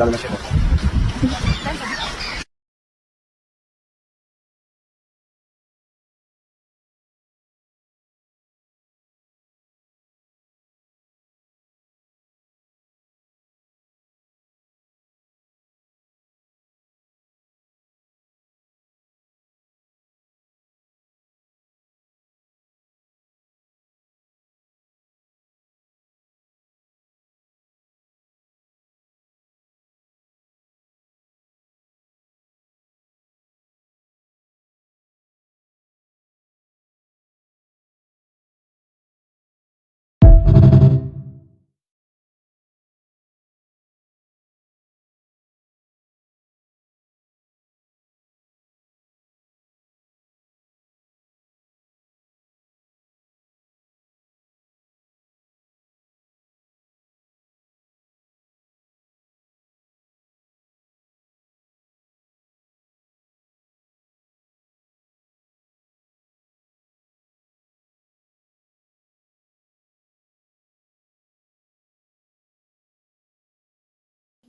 dalej na siebie.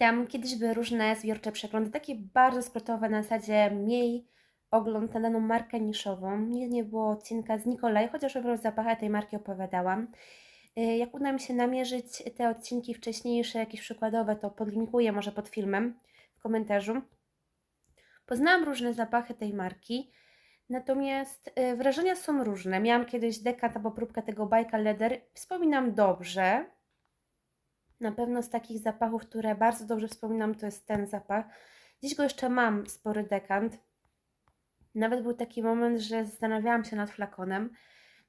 Tam kiedyś były różne zbiorcze przeglądy, takie bardzo skrótowe na zasadzie miej ogląd na daną markę niszową. Nie, nie było odcinka z Nikolaj, chociaż o zapachach tej marki opowiadałam. Y, Jak uda mi się namierzyć te odcinki wcześniejsze, jakieś przykładowe, to podlinkuję może pod filmem w komentarzu. Poznałam różne zapachy tej marki, natomiast y, wrażenia są różne. Miałam kiedyś dekant albo próbkę tego Bajka Leather, wspominam dobrze, na pewno z takich zapachów, które bardzo dobrze wspominam, to jest ten zapach. Dziś go jeszcze mam, spory dekant. Nawet był taki moment, że zastanawiałam się nad flakonem.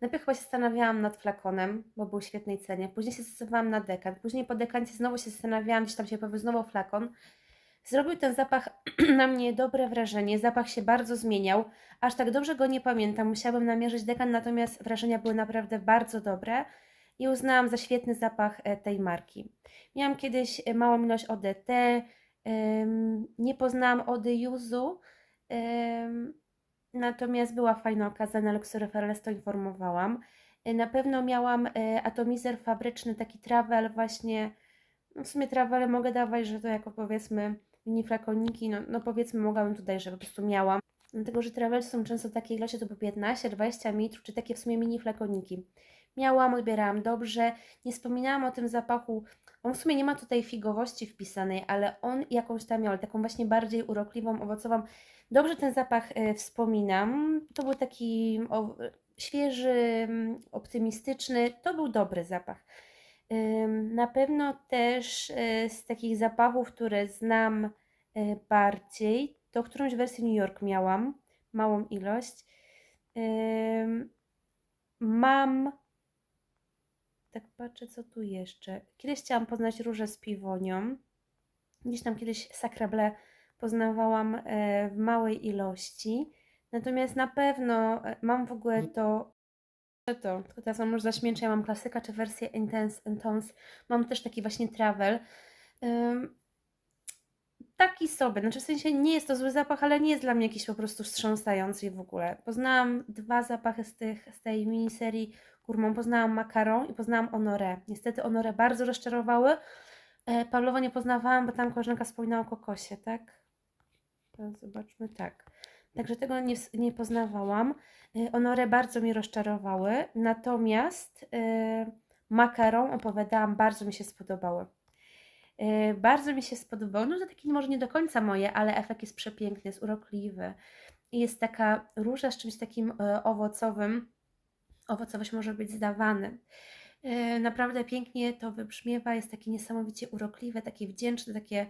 Najpierw chyba się zastanawiałam nad flakonem, bo był w świetnej cenie. Później się zdecydowałam na dekant. Później po dekancie znowu się zastanawiałam, gdzieś tam się pojawił znowu flakon. Zrobił ten zapach na mnie dobre wrażenie. Zapach się bardzo zmieniał. Aż tak dobrze go nie pamiętam. Musiałabym namierzyć dekant, natomiast wrażenia były naprawdę bardzo dobre i uznałam za świetny zapach e, tej marki. Miałam kiedyś e, małą ilość ODT, nie poznałam ody Yuzu, natomiast była fajna okazja, na Luxury Ferales to informowałam. E, Na pewno miałam atomizer fabryczny, taki travel właśnie, no w sumie travel mogę dawać, że to jako powiedzmy mini flakoniki, no, no powiedzmy mogłabym tutaj, że po prostu miałam. Dlatego, że travel są często takie ilości, to po 15-20 ml, czy takie w sumie mini flakoniki. Miałam, odbierałam dobrze, nie wspominałam o tym zapachu. On w sumie nie ma tutaj figowości wpisanej, ale on jakąś tam miał, taką właśnie bardziej urokliwą, owocową. Dobrze ten zapach e, wspominam. To był taki o, świeży, mm, optymistyczny. To był dobry zapach. Na pewno też e, z takich zapachów, które znam e, bardziej, to którąś wersję New York miałam, małą ilość. Mam tak patrzę, co tu jeszcze. Kiedyś chciałam poznać róże z piwonią. Gdzieś tam kiedyś sakrable poznawałam e, w małej ilości. Natomiast na pewno e, mam w ogóle to. To, tylko teraz mam może zaśmięczę, ja mam klasyka czy wersję Intense Intense. Mam też taki właśnie travel. Ym, taki sobie, znaczy w sensie nie jest to zły zapach, ale nie jest dla mnie jakiś po prostu wstrząsający w ogóle. Poznałam dwa zapachy z, tych, z tej miniserii Gourmand. Poznałam Macaron i poznałam Honoré. Niestety Honoré bardzo rozczarowały. E, Pawlowa nie poznawałam, bo tam koleżanka wspominała o kokosie, tak? Teraz zobaczmy, tak. Także tego nie, nie poznawałam. E, bardzo mnie rozczarowały, natomiast e, Macaron opowiadałam, bardzo mi się spodobały. E, Bardzo mi się spodobało, no to taki może nie do końca moje, ale efekt jest przepiękny, jest urokliwy. Jest taka róża z czymś takim e, owocowym. Owocowość może być zdawanym. E, Naprawdę pięknie to wybrzmiewa, jest takie niesamowicie urokliwe, takie wdzięczne, takie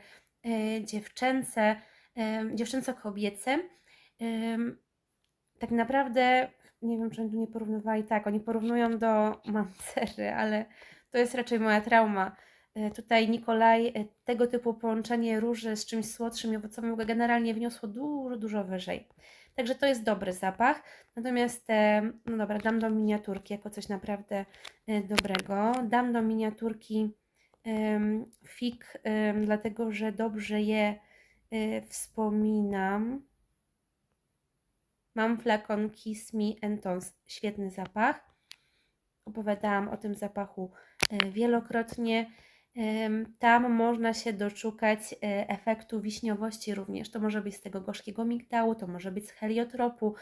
e, dziewczęce, e, dziewczęco-kobiece. Tak naprawdę, nie wiem, czy oni nie porównywali, tak, oni porównują do Mancery, ale to jest raczej moja trauma. Tutaj Nikolaj tego typu połączenie róży z czymś słodszym i owocowym generalnie wniosło dużo, dużo wyżej. Także to jest dobry zapach. Natomiast, e, no dobra, dam do miniaturki jako coś naprawdę e, dobrego. Dam do miniaturki fig, dlatego że dobrze je e, wspominam. Mam flakon Kiss Me Entons. Świetny zapach. Opowiadałam o tym zapachu wielokrotnie. Tam można się doszukać e, efektu wiśniowości również. To może być z tego gorzkiego migdału, to może być z heliotropu.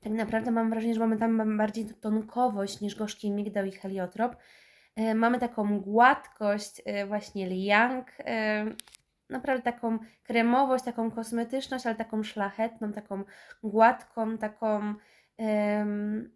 Tak naprawdę mam wrażenie, że mamy tam bardziej tonkowość niż gorzki migdał i heliotrop. E, Mamy taką gładkość, e, właśnie liang, naprawdę taką kremowość, taką kosmetyczność, ale taką szlachetną, taką gładką, taką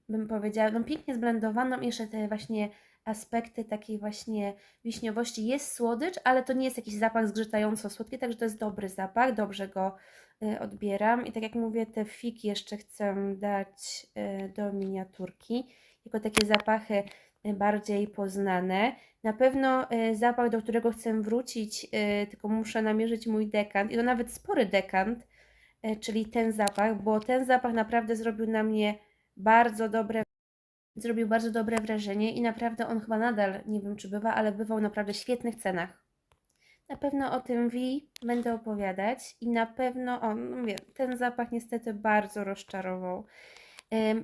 bym powiedziała, no pięknie zblendowaną. Jeszcze te właśnie aspekty takiej właśnie wiśniowości. Jest słodycz, ale to nie jest jakiś zapach zgrzytająco słodki, także to jest dobry zapach, dobrze go y, odbieram. I tak jak mówię, te fiki jeszcze chcę dać y, do miniaturki, jako takie zapachy y, bardziej poznane. Na pewno zapach, do którego chcę wrócić, tylko muszę namierzyć mój dekant, i to nawet spory dekant, czyli ten zapach, bo ten zapach naprawdę zrobił na mnie bardzo dobre zrobił bardzo dobre wrażenie i naprawdę on chyba nadal, nie wiem czy bywa, ale bywał naprawdę w świetnych cenach. Na pewno o tym Wi będę opowiadać i na pewno, o, no mówię, ten zapach niestety bardzo rozczarował.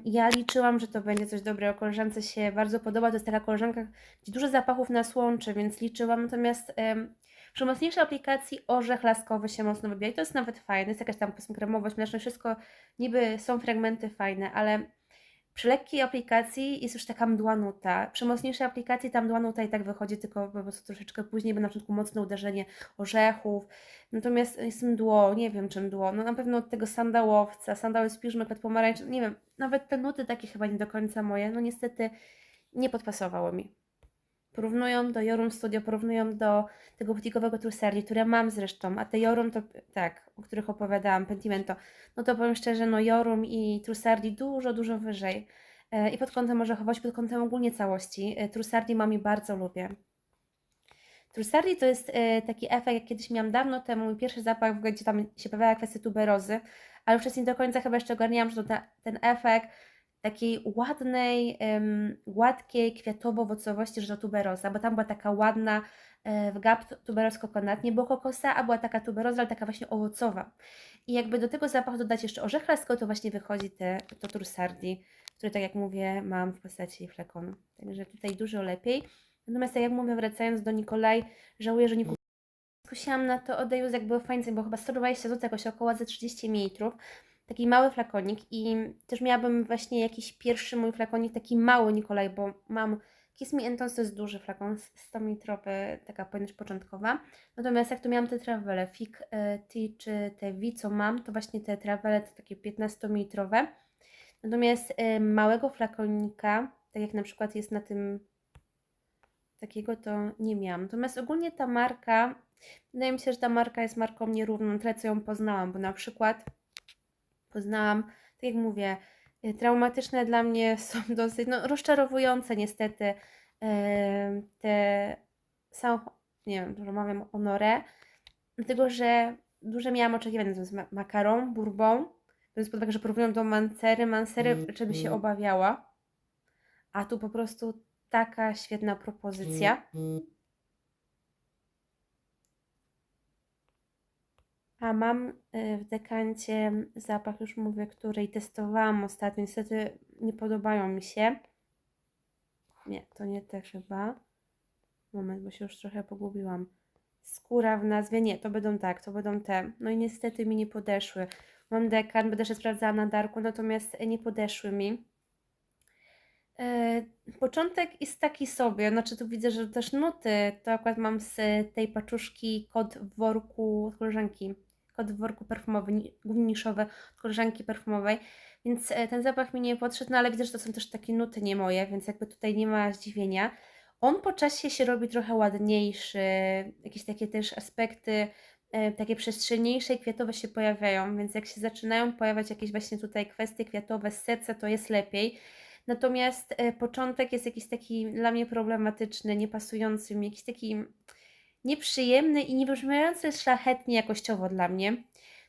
Ja liczyłam, że to będzie coś dobrego. Koleżance się bardzo podoba. To jest taka koleżanka, gdzie dużo zapachów nas łączy, więc liczyłam. Natomiast em, przy mocniejszej aplikacji orzech laskowy się mocno wybija i to jest nawet fajne. Jest jakaś tam kremowość, mleczność, wszystko niby są fragmenty fajne, ale przy lekkiej aplikacji jest już taka mdła nuta. Przy mocniejszej aplikacji ta mdła nuta i tak wychodzi tylko po prostu troszeczkę później, bo na początku mocne uderzenie orzechów. Natomiast jest mdło, nie wiem czym mdło. No na pewno od tego sandałowca, sandały z piżmy, kwiat pomarańczy, nie wiem. Nawet te nuty takie chyba nie do końca moje. No niestety nie podpasowało mi. Porównują do Jorum Studio, porównują do tego butikowego Trussardi, które mam zresztą, a te Jorum to, tak, o których opowiadałam, Pentimento, no to powiem szczerze, no Jorum i Trussardi dużo, dużo wyżej. E, I pod kątem orzechowości, pod kątem ogólnie całości. E, Trussardi mam i bardzo lubię. Trussardi to jest e, taki efekt, jak kiedyś miałam dawno temu, mój pierwszy zapach, gdzie tam się pojawiała kwestia tuberozy, ale wcześniej do końca chyba jeszcze ogarniałam, że to ten efekt takiej ładnej, gładkiej, kwiatowo-owocowości, że to tuberoza, bo tam była taka ładna e, w gap tuberoz kokonat, nie było kokosa, a była taka tuberoza, ale taka właśnie owocowa. I jakby do tego zapachu dodać jeszcze orzech laskowy, to właśnie wychodzi te, to trussardi, które tak jak mówię mam w postaci flakonu. Także tutaj dużo lepiej. Natomiast tak jak mówię, wracając do Nikolaj, żałuję, że nie kupiłam. Skusiłam na to od Deus, jak było fajnie, bo chyba 120 zł, jakoś około za 30 ml taki mały flakonik i też miałabym właśnie jakiś pierwszy mój flakonik, taki mały Nikolaj, bo mam Kiss Me Entonce to jest duży flakon, 100 litrowy, taka pojemność początkowa. Natomiast jak tu miałam te trawele, Fig e, Tea czy te V, co mam, to właśnie te trawele to takie 15 litrowe. Natomiast e, małego flakonika, tak jak na przykład jest na tym takiego, to nie miałam. Natomiast ogólnie ta marka, wydaje mi się, że ta marka jest marką nierówną, tyle co ją poznałam, bo na przykład poznałam, tak jak mówię, y, traumatyczne dla mnie są dosyć, no rozczarowujące niestety em, te są, nie wiem, że mawiam honoré, dlatego że duże miałam oczekiwania, to jest ma- makaron, bourbon, biorąc pod uwagę, że porównują do mancery, mancery raczej by się obawiała, a tu po prostu taka świetna propozycja. A mam y, w dekancie zapach, już mówię, który testowałam ostatnio. Niestety nie podobają mi się. Nie, to nie te chyba. Moment, bo się już trochę pogubiłam. Skóra w nazwie. Nie, to będą tak, to będą te. No i niestety mi nie podeszły. Mam dekan, będę jeszcze sprawdzała na darku, natomiast nie podeszły mi. E, Początek jest taki sobie, znaczy tu widzę, że też nuty, to akurat mam z tej paczuszki kod w worku od koleżanki, kod w worku perfumowy, ni- głównie niszowe od koleżanki perfumowej, więc e, ten zapach mi nie podszedł, no ale widzę, że to są też takie nuty nie moje, więc jakby tutaj nie ma zdziwienia. On po czasie się robi trochę ładniejszy, jakieś takie też aspekty e, takie przestrzenniejsze i kwiatowe się pojawiają, więc jak się zaczynają pojawiać jakieś właśnie tutaj kwestie kwiatowe z serca, to jest lepiej. Natomiast e, początek jest jakiś taki dla mnie problematyczny, niepasujący mi, jakiś taki nieprzyjemny i niewybrzmiający szlachetnie jakościowo dla mnie.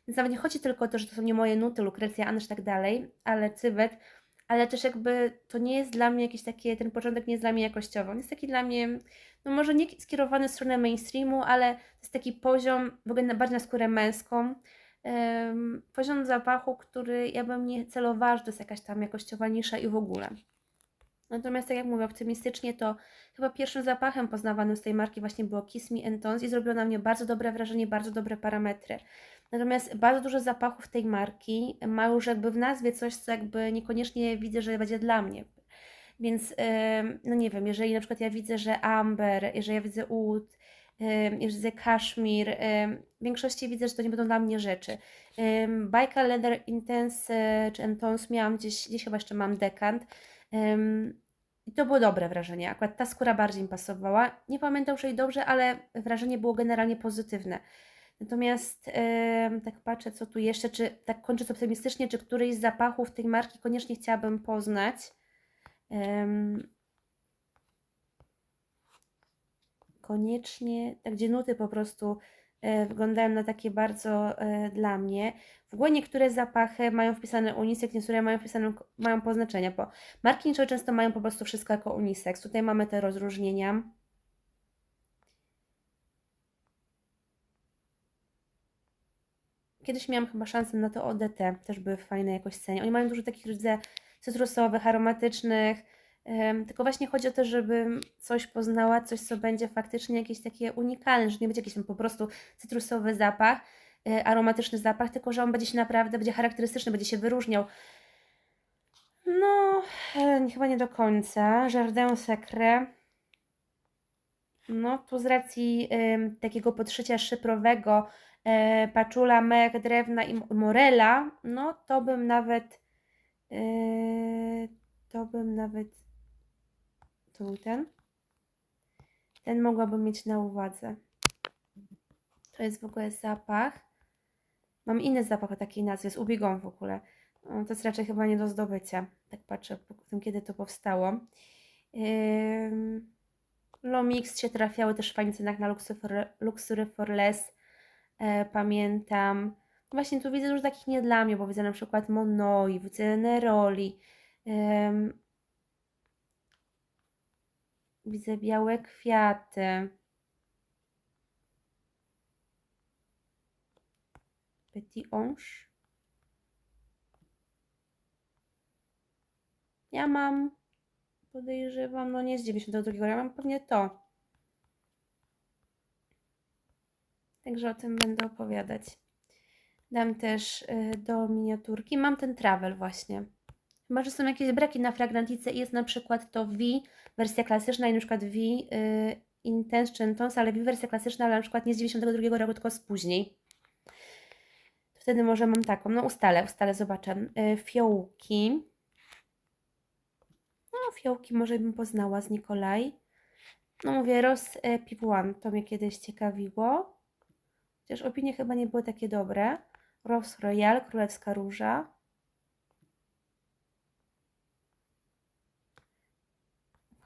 Więc nawet nie chodzi tylko o to, że to są nie moje nuty, lukrecja, Anysz i tak dalej, ale cywet, ale też jakby to nie jest dla mnie jakieś takie, ten początek nie jest dla mnie jakościowo. On jest taki dla mnie, no może nie skierowany w stronę mainstreamu, ale to jest taki poziom, w ogóle bardziej na skórę męską, poziom zapachu, który ja bym nie celowała, że to jest jakaś tam jakościowa nisza i w ogóle. Natomiast tak jak mówię, optymistycznie to chyba pierwszym zapachem poznawanym z tej marki właśnie było Kiss Me and Tones i zrobiło na mnie bardzo dobre wrażenie, bardzo dobre parametry. Natomiast bardzo dużo zapachów tej marki ma już jakby w nazwie coś, co jakby niekoniecznie widzę, że będzie dla mnie. Więc no nie wiem, jeżeli na przykład ja widzę, że Amber, jeżeli ja widzę Oud, Kashmir, ym, w większości widzę, że to nie będą dla mnie rzeczy. Ym, Baikal Leather Intense y, czy Entons miałam gdzieś, gdzieś chyba jeszcze mam dekant. I to było dobre wrażenie. Akurat ta skóra bardziej mi pasowała. Nie pamiętam już jej dobrze, ale wrażenie było generalnie pozytywne. Natomiast tak patrzę, co tu jeszcze, czy tak kończąc optymistycznie, czy któryś z zapachów tej marki koniecznie chciałabym poznać. Koniecznie, tak gdzie nuty po prostu e, wyglądają na takie bardzo e, dla mnie. W ogóle niektóre zapachy mają wpisane unisex, niektóre mają wpisane, mają poznaczenia, bo marki niszowe często mają po prostu wszystko jako unisex. Tutaj mamy te rozróżnienia. Kiedyś miałam chyba szansę na to ODT, też były fajne jakoś cenie. Oni mają dużo takich widzę cytrusowych, aromatycznych, tylko właśnie chodzi o to, żebym coś poznała, coś, co będzie faktycznie jakieś takie unikalne, że nie będzie jakiś tam po prostu cytrusowy zapach, y, aromatyczny zapach, tylko że on będzie się naprawdę, będzie charakterystyczny, będzie się wyróżniał. No, e, chyba nie do końca. Jardin Secret. No, tu z racji takiego podszycia szyprowego, e, paczula, mek, drewna i morela, no to bym nawet, to bym nawet, to był ten, ten mogłabym mieć na uwadze. To jest w ogóle zapach. Mam inny zapach o takiej nazwie, jest ubigą w ogóle. To jest raczej chyba nie do zdobycia. Tak patrzę po tym, kiedy to powstało. Yy, Lomix się trafiały też w fajnych cenach na Luxury for, Luxury for Less. E, pamiętam. Właśnie tu widzę dużo takich nie dla mnie, bo widzę na przykład Monoi, widzę Neroli. Widzę białe kwiaty. Petit Ange. Ja mam, podejrzewam, no nie z 92, ja mam pewnie to. Także o tym będę opowiadać. Dam też y, do miniaturki. Mam ten travel właśnie. Chyba, że są jakieś braki na fragrantice i jest na przykład to V, wersja klasyczna i na przykład V y, Intense czy Intense, ale V wersja klasyczna, ale na przykład nie z 92 roku, tylko z później. Wtedy może mam taką. No ustalę, ustalę, zobaczę. Y, fiołki. No fiołki może bym poznała z Nikolaj. No mówię, Ros y, Pivuan, to mnie kiedyś ciekawiło. Chociaż opinie chyba nie były takie dobre. Rose Royal, Królewska Róża.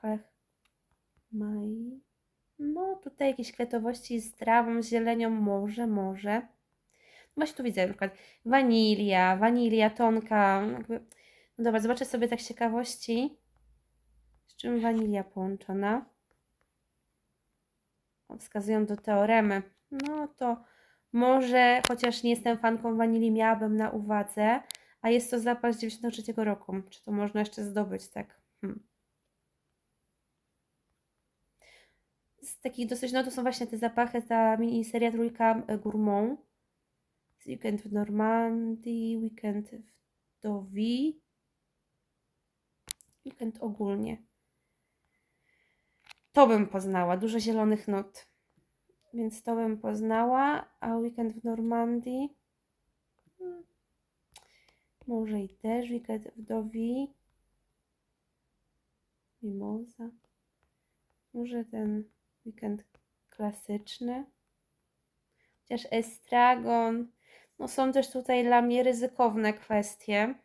Chlech Mai. No tutaj jakieś kwiatowości z trawą, z zielenią, może, może. No Właśnie tu widzę na przykład wanilia, wanilia, tonka. Jakby... No dobra, zobaczę sobie tak z ciekawości, z czym wanilia połączona. Wskazują do teoremy. No to może, chociaż nie jestem fanką wanilii, miałabym na uwadze, a jest to zapach z 93 roku. Czy to można jeszcze zdobyć, tak? Hmm. Z takich dosyć, no to są właśnie te zapachy, ta miniseria trójka e, Gourmand. Weekend w Normandii, weekend w Dowi. Weekend ogólnie. To bym poznała, dużo zielonych nut. Więc to bym poznała, a weekend w Normandii. hmm, Może i też weekend w Dowi. Mimoza. Może ten weekend klasyczny. Chociaż estragon. No są też tutaj dla mnie ryzykowne kwestie.